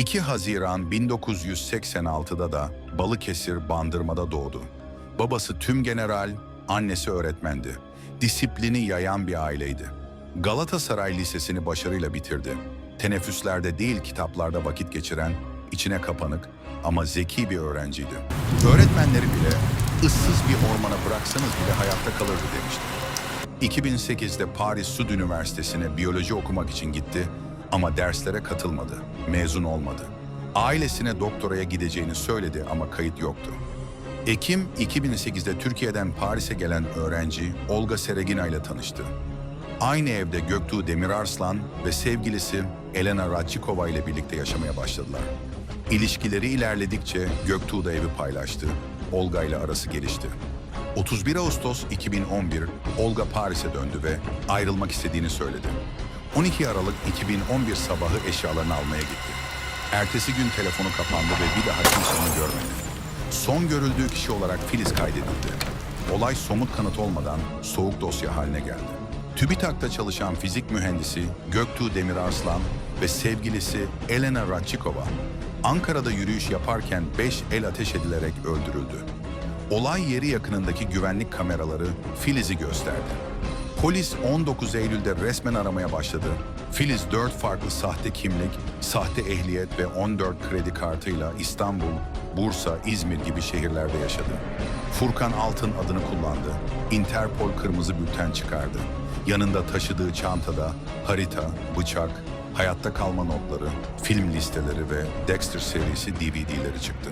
2 Haziran 1986'da da Balıkesir Bandırma'da doğdu. Babası tüm general, annesi öğretmendi. Disiplini yayan bir aileydi. Galatasaray Lisesi'ni başarıyla bitirdi. Teneffüslerde değil kitaplarda vakit geçiren, içine kapanık ama zeki bir öğrenciydi. Öğretmenleri bile ıssız bir ormana bıraksanız bile hayatta kalırdı demişti. 2008'de Paris Sud Üniversitesi'ne biyoloji okumak için gitti ama derslere katılmadı, mezun olmadı. Ailesine doktoraya gideceğini söyledi ama kayıt yoktu. Ekim 2008'de Türkiye'den Paris'e gelen öğrenci Olga Seregina ile tanıştı. Aynı evde Göktuğ Demirarslan ve sevgilisi Elena Radçikova ile birlikte yaşamaya başladılar. İlişkileri ilerledikçe Göktuğ da evi paylaştı, Olga ile arası gelişti. 31 Ağustos 2011 Olga Paris'e döndü ve ayrılmak istediğini söyledi. 12 Aralık 2011 sabahı eşyalarını almaya gitti. Ertesi gün telefonu kapandı ve bir daha kimse onu görmedi. Son görüldüğü kişi olarak Filiz kaydedildi. Olay somut kanıt olmadan soğuk dosya haline geldi. TÜBİTAK'ta çalışan fizik mühendisi Göktuğ Demirarslan ve sevgilisi Elena Radçikova, Ankara'da yürüyüş yaparken 5 el ateş edilerek öldürüldü. Olay yeri yakınındaki güvenlik kameraları Filiz'i gösterdi. Polis 19 Eylül'de resmen aramaya başladı. Filiz 4 farklı sahte kimlik, sahte ehliyet ve 14 kredi kartıyla İstanbul, Bursa, İzmir gibi şehirlerde yaşadı. Furkan Altın adını kullandı. Interpol kırmızı bülten çıkardı. Yanında taşıdığı çantada harita, bıçak, hayatta kalma notları, film listeleri ve Dexter serisi DVD'leri çıktı.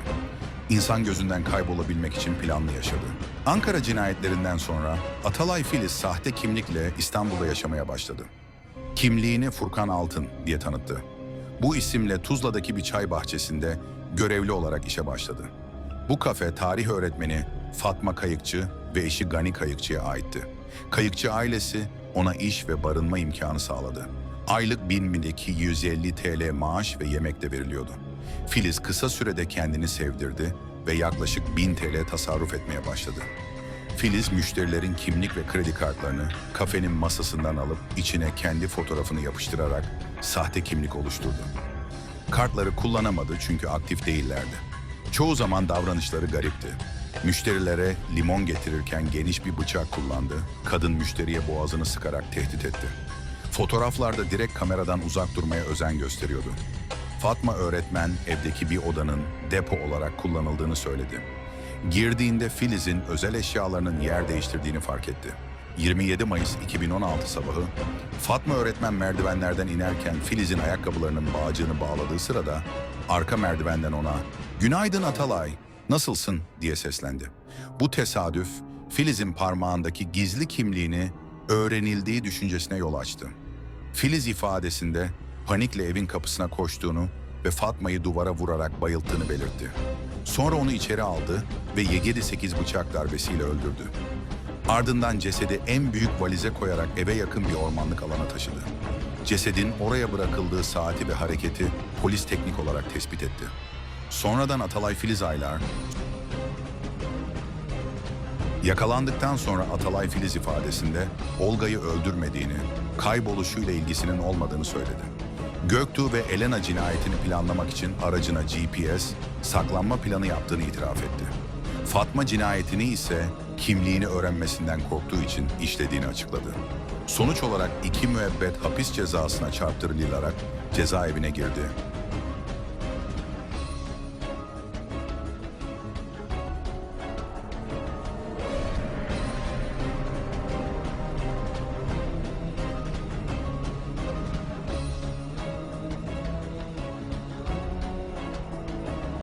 İnsan gözünden kaybolabilmek için planlı yaşadı. Ankara cinayetlerinden sonra Atalay Filiz sahte kimlikle İstanbul'da yaşamaya başladı. Kimliğini Furkan Altın diye tanıttı. Bu isimle Tuzla'daki bir çay bahçesinde görevli olarak işe başladı. Bu kafe tarih öğretmeni Fatma Kayıkçı ve eşi Gani Kayıkçı'ya aitti. Kayıkçı ailesi ona iş ve barınma imkanı sağladı. Aylık 1250 TL maaş ve yemek de veriliyordu. Filiz kısa sürede kendini sevdirdi ve yaklaşık 1000 TL tasarruf etmeye başladı. Filiz müşterilerin kimlik ve kredi kartlarını kafenin masasından alıp içine kendi fotoğrafını yapıştırarak sahte kimlik oluşturdu. Kartları kullanamadı çünkü aktif değillerdi. Çoğu zaman davranışları garipti. Müşterilere limon getirirken geniş bir bıçak kullandı. Kadın müşteriye boğazını sıkarak tehdit etti. Fotoğraflarda direkt kameradan uzak durmaya özen gösteriyordu. Fatma öğretmen evdeki bir odanın depo olarak kullanıldığını söyledi. Girdiğinde Filiz'in özel eşyalarının yer değiştirdiğini fark etti. 27 Mayıs 2016 sabahı Fatma öğretmen merdivenlerden inerken Filiz'in ayakkabılarının bağcığını bağladığı sırada arka merdivenden ona "Günaydın Atalay, nasılsın?" diye seslendi. Bu tesadüf Filiz'in parmağındaki gizli kimliğini öğrenildiği düşüncesine yol açtı. Filiz ifadesinde panikle evin kapısına koştuğunu ve Fatma'yı duvara vurarak bayılttığını belirtti. Sonra onu içeri aldı ve 7-8 bıçak darbesiyle öldürdü. Ardından cesedi en büyük valize koyarak eve yakın bir ormanlık alana taşıdı. Cesedin oraya bırakıldığı saati ve hareketi polis teknik olarak tespit etti. Sonradan Atalay Filiz Aylar, Yakalandıktan sonra Atalay Filiz ifadesinde Olga'yı öldürmediğini, kayboluşuyla ilgisinin olmadığını söyledi. Göktuğ ve Elena cinayetini planlamak için aracına GPS, saklanma planı yaptığını itiraf etti. Fatma cinayetini ise kimliğini öğrenmesinden korktuğu için işlediğini açıkladı. Sonuç olarak iki müebbet hapis cezasına çarptırılarak cezaevine girdi